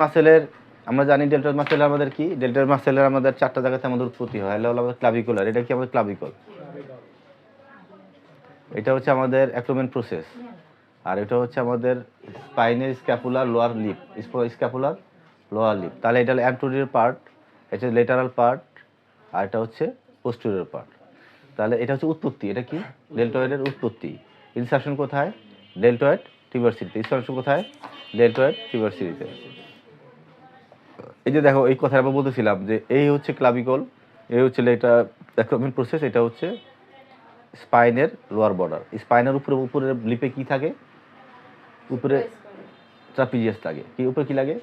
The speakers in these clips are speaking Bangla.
মাসেলের, আমরা জানি ডেল্টার মাসেলের আমাদের কি? ডেল্টার মাসেলের আমাদের চারটা জায়গাতে আমাদের উৎপত্তি হয়। এটা হলো আমাদের ক্লাভিকুলার এটা কি আমাদের ক্লাভিকল এটা হচ্ছে আমাদের অ্যাক্রোমেন প্রসেস আর এটা হচ্ছে আমাদের স্পাইনের scapular lower lip scapular lower lip তাহলে এটা হলো অ্যান্টোরিয়র পার্ট এটা লেটারাল পার্ট আর এটা হচ্ছে পোস্টেরিয়র পার্ট তাহলে এটা হচ্ছে উৎপত্তি। এটা কি? ডেল্টয়েডের উৎপত্তি। ইনসার্শন কোথায়? ডেল্টয়েড টিউবারসিটিতে ইনসার্শন কোথায়? ডেল্টয়েড টিউবারসিটিতে এই যে দেখো, এই কথা আমরা বলতেছিলাম যে এই হচ্ছে ক্লাবিকল এই হচ্ছে এটা অ্যাক্রোমিন প্রসেস এটা হচ্ছে স্পাইনের লোয়ার বর্ডার স্পাইনের উপরে উপরে লিপে কি থাকে? উপরে ট্রাপিজিয়াস লাগে। কি উপরে কি লাগে?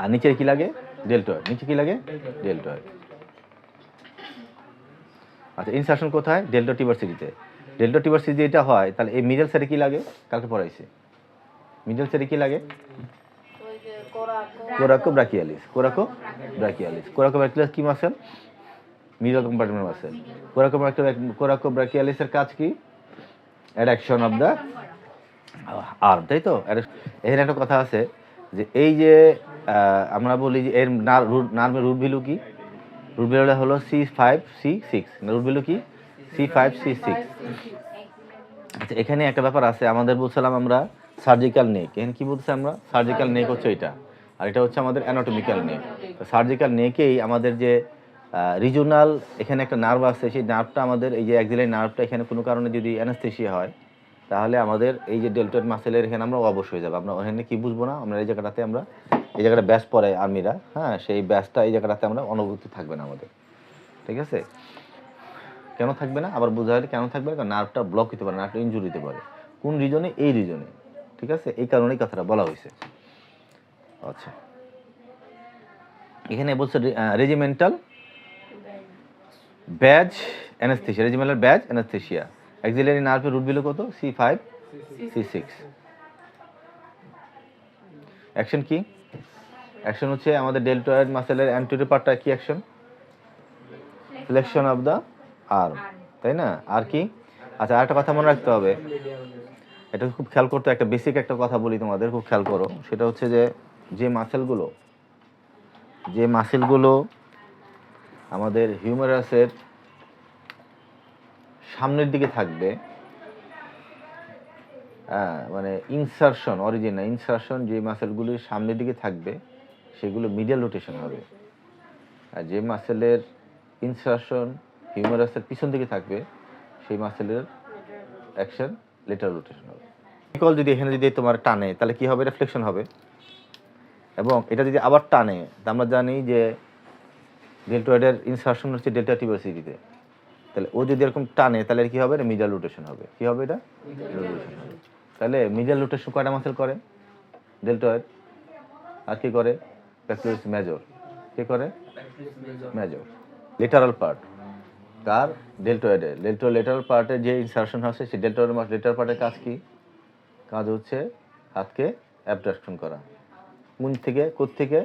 আর নিচে কি লাগে? ডেল্টয়েড নিচে কি লাগে? ডেল্টয়েড আচ্ছা ইনসার্শন কোথায়? ডেল্টা টিভার্সিটিতে ডেল্টা টিভার্সিটি এটা হয়, তাহলে এই মিডল সাইডে কি লাগে? কালকে পড়াইছে। মিডল সাইডে কি লাগে? Coracobrachialis coracobrachialis coracobrachialis কি muscle? Middle compartment muscle. Coraco coraco ব্রাকিয়ালিসের কাজ কি? অ্যাডাকশন অফ দ্য আর্ম তাই তো? এখানে একটা কথা আছে যে এই যে আমরা বলি যে এর নার্ভের রুট ভ্যালু কি? রুট ভ্যালুটা হলো C five C six root value কি? সি ফাইভ সি সিক্স আচ্ছা এখানে একটা ব্যাপার আছে। আমাদের বলছিলাম আমরা সার্জিক্যাল নেক এখানে কি বলছি আমরা? সার্জিক্যাল নেক হচ্ছে এটা আর এটা হচ্ছে আমাদের অ্যানাটমিক্যাল নেক সার্জিক্যাল নেকেই আমাদের যে রিজনাল এখানে একটা নার্ভ আছে, সেই নার্ভটা আমাদের, এই যে অ্যাক্সিলারি নার্ভটা এখানে কোনো কারণে যদি অ্যানাস্থেশিয়া হয়, তাহলে আমাদের এই যে ডেল্টয়েড মাসেলের এখানে আমরা অবশ্যই হয়ে যাব। আমরা ওখানে কি বুঝব না? আমরা এই জায়গাটাতে আমরা, এই জায়গাটা ব্যাস পরে আর্মিরা হ্যাঁ? সেই ব্যাসটা এই জায়গাটাতে আমরা অনুভূতি থাকবে না আমাদের। ঠিক আছে? কেন থাকবে না? আবার বোঝা হলে কেন থাকবে? না নার্ভটা ব্লক হতে পারে নার্ভটা ইনজুরি হতে পারে। কোন রিজনে এই রিজনে ঠিক আছে? এই কারণেই কথাটা বলা হয়েছে। আচ্ছা। এখানে বলছে regimental badge anaesthesia regimental badge anaesthesia axillary নার্ভের রুট বিলো কত? C five C six action কি? অ্যাকশন হচ্ছে আমাদের ডেল্টয়েড মাসেলের অ্যান্টোরিয়র পার্টটা কি action flexion of the arm তাই না? আর কি? আচ্ছা আরেকটা কথা মনে রাখতে হবে। এটা খুব খেয়াল করতে একটা বেসিক একটা কথা বলি তোমাদের, খুব খেয়াল করো। সেটা হচ্ছে যে যে মাসেলগুলো যে মাসেলগুলো আমাদের হিউমারাসের সামনের দিকে থাকবে হ্যাঁ, মানে ইনসারশন অরিজিন ইনসারশন যে মাসেলগুলির সামনের দিকে থাকবে সেগুলো মিডিয়াল রোটেশন হবে। আর যে মাসেলের ইনসারশন হিউমারাসের পিছন দিকে থাকবে সেই মাসেলের অ্যাকশন লেটার রোটেশন হবে। কল যদি এখানে যদি তোমার টানে তাহলে কি হবে? রিফ্লেকশন হবে। এবং এটা যদি আবার টানে তা আমরা জানি যে ডেল্টোয়েডের ইনসারশন হচ্ছে ডেল্টা টিভার্সিটিতে তাহলে ও যদি এরকম টানে তাহলে কি হবে? এটা মিডাল রোটেশন হবে। কি হবে এটা? তাহলে মিডাল রোটেশন কয়টা মাসেল করে? ডেল্টোয়েড আর কি করে? প্যাক্টোরিস মেজর কি করে? মেজর লেটারাল পার্ট কার ডেল্টয়েডে ডেল্টো লেটারাল পার্টের যে ইনসারশন হচ্ছে সেই ডেল্টয়েড লেটার পার্টের কাজ কি? কাজ হচ্ছে হাতকে অ্যাবডাকশন করা। কোন থেকে থেকে?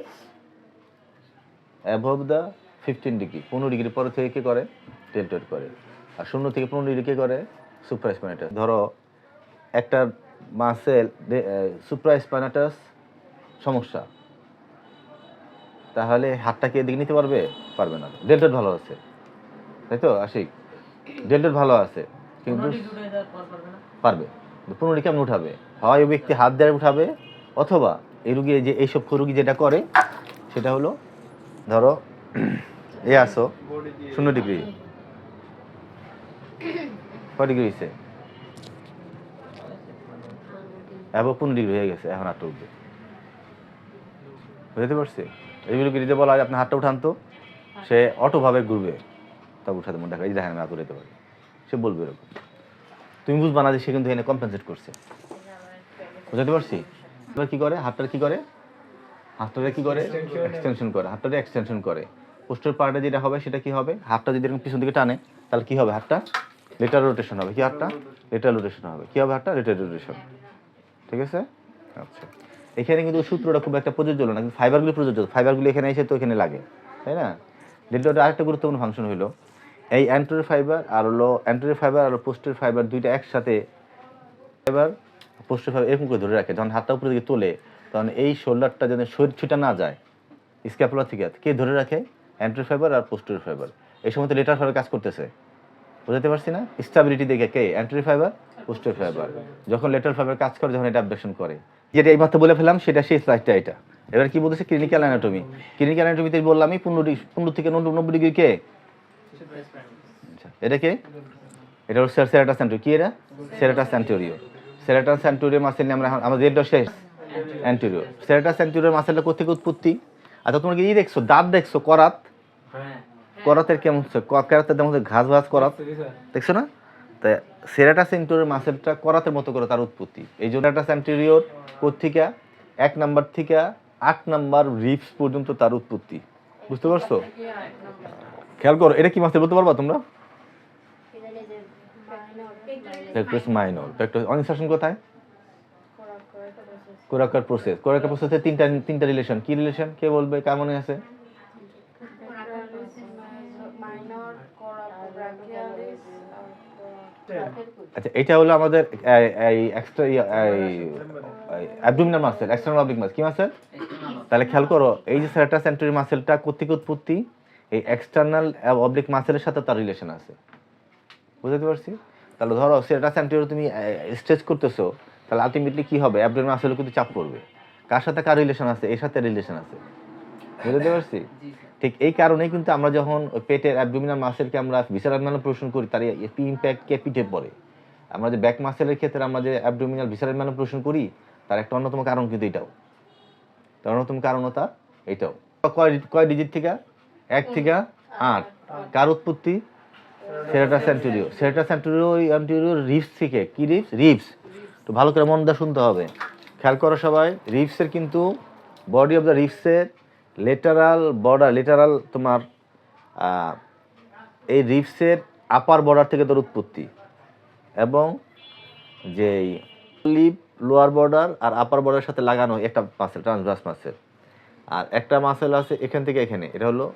অ্যাবভ দ্য ফিফটিন ডিগ্রি পনেরো ডিগ্রি পরে থেকে কি করে? ডেল্টয়েড করে। আর শূন্য থেকে পনেরো ডিগ্রি কি করে? সুপ্রাইসপাইনাটাস ধরো একটা মাসেল সুপ্রাইসপাইনাটাস সমস্যা। তাহলে হাতটা কি এদিকে নিতে পারবে? পারবে না। ডেল্টয়েড ভালো আছে। তাই তো? আশিক ডেল্টয়েড ভালো আছে। কিন্তু পারবে পনেরো কেমন উঠাবে? হয় ওই ব্যক্তি হাত দিয়ে উঠাবে অথবা এই রুগী যে এইসব রুগী যেটা করে, সেটা হলো, ধরো, এ আসো, শূন্য ডিগ্রি। কয় ডিগ্রি হয়েছে এবং পনেরো ডিগ্রি হয়ে গেছে, এখন হাতটা উঠবে। বুঝতে পারছি? কি যদি বলা হয় আপনি হাতটা উঠান তো, সে অটোভাবে ঘুরবে। তবে উঠাতে মনে দেখা এই দেখেন হাত উঠাতে পারি। সে বলবে এরকম। তুমি বুঝবা না যে সে কিন্তু এখানে কম্পেনসেট করছে। বুঝতে পারছি? এবার কি করে? হাতটা কি করে? হাতটা কি করে? এক্সটেনশন করে। হাতটা এক্সটেনশন করে। পোস্টের পার্টে যেটা হবে সেটা কি হবে? হাতটা যদি এরকম পিছন দিকে টানে তাহলে কি হবে হাতটা? লেটার রোটেশন হবে। কি হাতটা? লেটার রোটেশন হবে। কি হবে হাতটা? লেটার রোটেশন ঠিক আছে? আচ্ছা। এখানে কিন্তু সূত্রটা খুব একটা প্রযোজ্য না কিন্তু ফাইবারগুলো প্রযোজ্য ফাইবারগুলো এখানে এসে তো এখানে লাগে তাই না? ডেল্টাটা আরেকটা গুরুত্বপূর্ণ ফাংশন হলো এই অ্যান্টোরিয়র ফাইবার আর হলো অ্যান্টোরিয়র ফাইবার আর পোস্টের ফাইবার দুইটা একসাথে ফাইবার পোস্টের এরকম করে ধরে রাখে যখন হাতটা উপরে দিকে তোলে তখন এই শোল্ডারটা যেন শরীর ছুটা না যায় স্ক্যাপুলা থেকে কে ধরে রাখে? অ্যান্ট্রি ফাইবার আর পোস্টের ফাইবার এই সময় তো লেটার ফাইবার কাজ করতেছে। বুঝতে পারছি না? স্টেবিলিটি দেখে কে? অ্যান্ট্রি ফাইবার পোস্টের ফাইবার যখন লেটার ফাইবার কাজ করে যখন এটা অ্যাবডাকশন করে। যেটা এইমাত্র বলে ফেলাম সেটা সেই স্লাইডটা এটা। এবার কি বলতেছে? ক্লিনিক্যাল অ্যানাটমি ক্লিনিক্যাল অ্যানাটমিতে বললামই পনেরো ডিগ্রি পনেরো থেকে নব্বই ডিগ্রি কে? আচ্ছা এটা কে? এটা হচ্ছে সেরাটা সেন্টোরিও কি এটা? সেরাটা সেন্টোরিও সেরাটা সেন্টোরিও মাসেল নিয়ে আমরা এখন- আমাদের এটা শেষ। অ্যান্টোরিও সেরাটা সেন্টোরিও মাসেলটা কোথেকে উৎপত্তি। আচ্ছা তোমরা কি ই দেখছ? দাঁত দেখছ? করাত? করাতের কেমন হচ্ছে করাতের যেমন ঘাস ঘাস করাত? দেখছ না? তা সেরাটা সেন্টোরিওর মাসেলটা করাতের মতো করে তার উৎপত্তি। এই জন্য একটা সেন্টোরিওর কোথেকে এক নাম্বার থেকে আট নাম্বার রিপস পর্যন্ত তার উৎপত্তি। বুঝতে পারছ? খেয়াল করো এটা কি মাসেল বলতে পারবা তোমরা? প্র্যাকটিস মাইনর প্র্যাকটিস অনিসাশন কোথায়? কোরাকার প্রসেস কোরাকার প্রসেসে তিনটা তিনটা রিলেশন কি রিলেশন কে বলবে? আছে? করা ব্রাকিয়ালিস আচ্ছা এটা হলো আমাদের, এই- extra abdominal muscle external oblique muscle কি মাসেল তাহলে খেয়াল করো, এই যে সেরাটা সেন্টরি মাসেলটা কোথেকে উৎপত্তি? এই এক্সটার্নাল অবলিক মাসেলের সাথে তার রিলেশন আছে। বুঝতে পারছি? তাহলে ধরো সেটা সেন্টরি তুমি স্ট্রেচ করতেছো তাহলে আলটিমেটলি কি হবে? অ্যাবডোমিনাল মাসেলে কিন্তু চাপ পড়বে। কার সাথে কার রিলেশন আছে? এর সাথে রিলেশন আছে। বুঝতে পারছি? ঠিক এই কারণেই কিন্তু আমরা যখন পেটের অ্যাবডোমিনাল মাসেলকে আমরা ভিসারাল পোষণ করি তার ইম্প্যাক্ট কে পিঠে পড়ে। আমরা যে ব্যাক মাসেলের ক্ষেত্রে আমরা যে অ্যাবডোমিনাল ভিসারাল পোষণ করি তার একটা অন্যতম কারণ কিন্তু এটাও। তার অন্যতম কারণ তার এটাও। কয় কয় ডিজিট থেকে? এক থেকে আট। কার উৎপত্তি? সেরাটা সেন্টুরিও সেরাটা সেন্টুরিও অ্যান্টিরিও রিপস থেকে। কী রিপস রিপস তো ভালো করে মন শুনতে হবে। খেয়াল করো সবাই রিপসের কিন্তু বডি অফ দ্য রিপসের লেটারাল বর্ডার লেটারাল তোমার এই রিপসের আপার বর্ডার থেকে তোর উৎপত্তি। এবং যে লিপ লোয়ার বর্ডার আর আপার বর্ডারের সাথে লাগানো একটা মাসেল ট্রান্সভার্স মাসেল আর একটা মাসেল আছে এখান থেকে এখানে, এটা হলো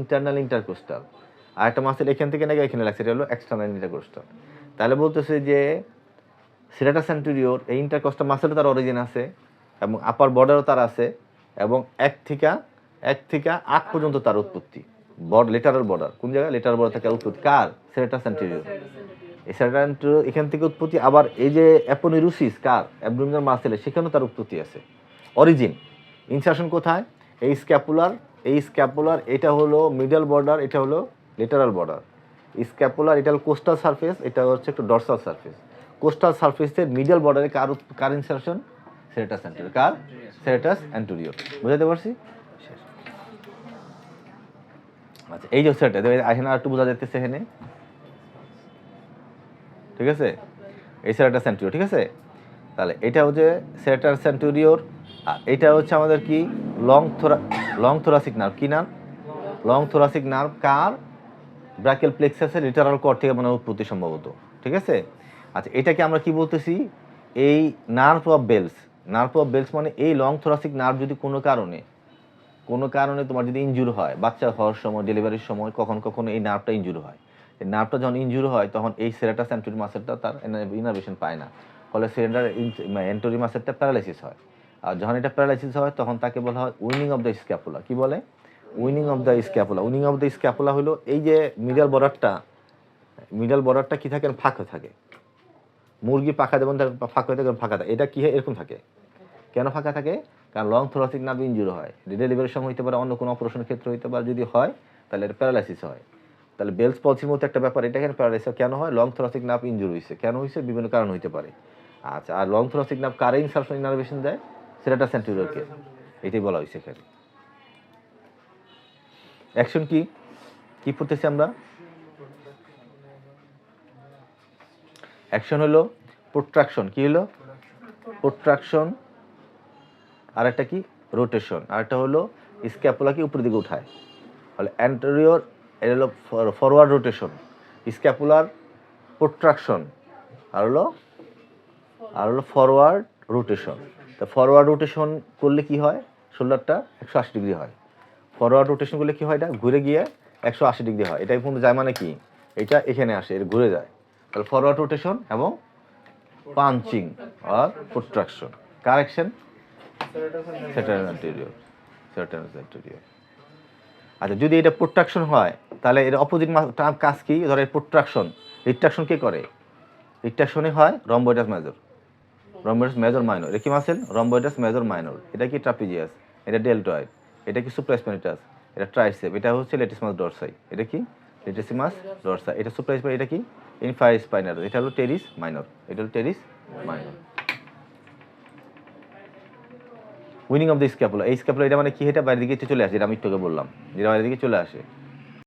ইন্টারনাল ইন্টারকোস্টাল আর একটা মাসেল এখান থেকে নাকি এখানে লাগছে, এটা হলো এক্সটার্নাল ইন্টারকোস্টাল তাহলে বলতেছে যে সিরাটা সেন্টুরিওর এই ইন্টারকোস্টাল মাসেলও তার অরিজিন আছে, এবং আপার বর্ডারও তার আছে, এবং এক থেকে এক থেকে আট পর্যন্ত তার উৎপত্তি। বর্ড লেটারাল বর্ডার কোন জায়গায়? লেটারাল বর্ডার থেকে উৎপত্তি। কার? সেরাটা সেন্টুরিওর এই সেরাটা সেন্টুরিওর এখান থেকে উৎপত্তি, আবার এই যে অ্যাপোনিরুসিস কার? অ্যাবডোমিনাল মাসেলে সেখানেও তার উৎপত্তি আছে। অরিজিন ইনসার্শন কোথায়? এই স্ক্যাপুলার এই স্ক্যাপুলার এটা হলো মিডল বর্ডার এটা হলো লেটারাল বর্ডার স্ক্যাপুলার এটা কোস্টাল সারফেস এটা হচ্ছে একটু ডরসাল সারফেস কোস্টাল সারফেসের মিডল বর্ডারে কার কার ইনসার্শন সেরেটাস অ্যান্টোরিয়র কার? সেরেটাস অ্যান্টোরিয়র বুঝাতে পারছি? আচ্ছা এই যে সেটা এখানে আর একটু বোঝা যাইতেছে এখানে। ঠিক আছে? এই সেরেটাস অ্যান্টোরিয়র ঠিক আছে? তাহলে এটা হচ্ছে সেরেটাস অ্যান্টোরিয়র আর এটা হচ্ছে আমাদের কি? Long thora long thoracic nerve কি নার্ভ লং থোরাসিক নার্ভ কার? ব্রাকেল প্লেক্সাসের লিটারাল কর থেকে মানে উৎপত্তি সম্ভবত, ঠিক আছে? আচ্ছা এটাকে আমরা কি বলতেছি? এই nerve of Bell's nerve of Bell's মানে এই লং থোরাসিক নার্ভ যদি কোনো কারণে কোনো কারণে তোমার যদি ইনজুর হয়, বাচ্চা হওয়ার সময় ডেলিভারির সময়, কখন কখনো এই নার্ভটা ইনজুর হয়। নার্ভটা যখন ইনজুর হয়, তখন এই সেরাটা সেন্টুরি মাসেলটা তার ইনারভেশন পায় না। ফলে সিলিন্ডার এন্টোরি মাসেলটা প্যারালাইসিস হয়। আর যখন এটা প্যারালাইসিস হয়, তখন তাকে বলা হয় উইনিং অফ দ্য স্ক্যাপুলা কি বলে? উইনিং অফ দ্য স্ক্যাপুলা। উইনিং অফ দ্য স্ক্যাপুলা হলো এই যে মিডল বর্ডারটা মিডল বর্ডারটা কী থাকে? ফাঁকা থাকে। মুরগি পাখা তার ফাঁকা হয়ে থাকে, ফাঁকা থাকে। এটা কী হয়? এরকম থাকে। কেন ফাঁকা থাকে? কারণ লং থোরাসিক নার্ভ ইনজুরি হয়। ডেলিভারির সময় হইতে পারে, অন্য কোনো অপারেশনের ক্ষেত্রে হইতে পারে। যদি হয়, তাহলে এটা প্যারালাইসিস হয়। তাহলে বেলস পলসির মতো একটা ব্যাপার, এটা কেন প্যারালাইসিস কেন হয়? লং থোরাসিক নার্ভ ইনজুরি হয়েছে কেন হয়েছে বিভিন্ন কারণ হইতে পারে। আচ্ছা আর লং থোরাসিক নার্ভ কারে ইনসার্শন ইনারভেশন দেয়? সেটা সেন্টুরিয়রকে এটাই বলা হয়েছে এখানে। অ্যাকশন কি? কি পড়তেছি আমরা? অ্যাকশন হলো প্রোট্রাকশন। কি হলো? প্রোট্রাকশন। আর একটা কি? রোটেশন। আর একটা হলো স্ক্যাপুলাকে উপরের দিকে উঠায়? তাহলে অ্যান্টেরিয়র এটা হলো ফরওয়ার্ড রোটেশন স্ক্যাপুলার প্রোট্রাকশন। আর হলো আর হলো ফরওয়ার্ড রোটেশন তা ফরওয়ার্ড রোটেশন করলে কি হয়? শোল্ডারটা একশো আশি ডিগ্রি হয়। ফরওয়ার্ড রোটেশন করলে কি হয় এটা? ঘুরে গিয়ে একশো আশি ডিগ্রি হয়। এটাই পর্যন্ত যায় মানে কি? এটা এখানে আসে এটা ঘুরে যায়। তাহলে ফরওয়ার্ড রোটেশন এবং পাঞ্চিং আর প্রোট্রাকশন কারেকশন আচ্ছা যদি এটা প্রোট্রাকশন হয়, তাহলে এর অপোজিট টার্ম কাজ কি? ধরো প্রোট্রাকশন রিট্রাকশন কে করে? রিট্রাকশনে হয় rhomboideus major rhomboideus major minor এটা কি মাসেল রম্বয়েডাস মেজর মাইনর এটা কি ট্রাপিজিয়াস এটা ডেলটয়েড এটা কি সুপ্রাসপেনিটাস এটা ট্রাইসেপ এটা হচ্ছে লেটিসমাস ডরসাই এটা কি? লেটিসিমাস ডরসাই এটা সুপ্রাইস এটা কি? ইনফাই স্পাইনার এটা হলো টেরিস মাইনর এটা হলো টেরিস মাইনর উইনিং অফ দ্য স্ক্যাপুলা এই স্ক্যাপুলা এটা মানে কি? এটা বাইরের দিকে চলে আসে, এটা আমি তোকে বললাম। যেটা বাইরের দিকে চলে আসে।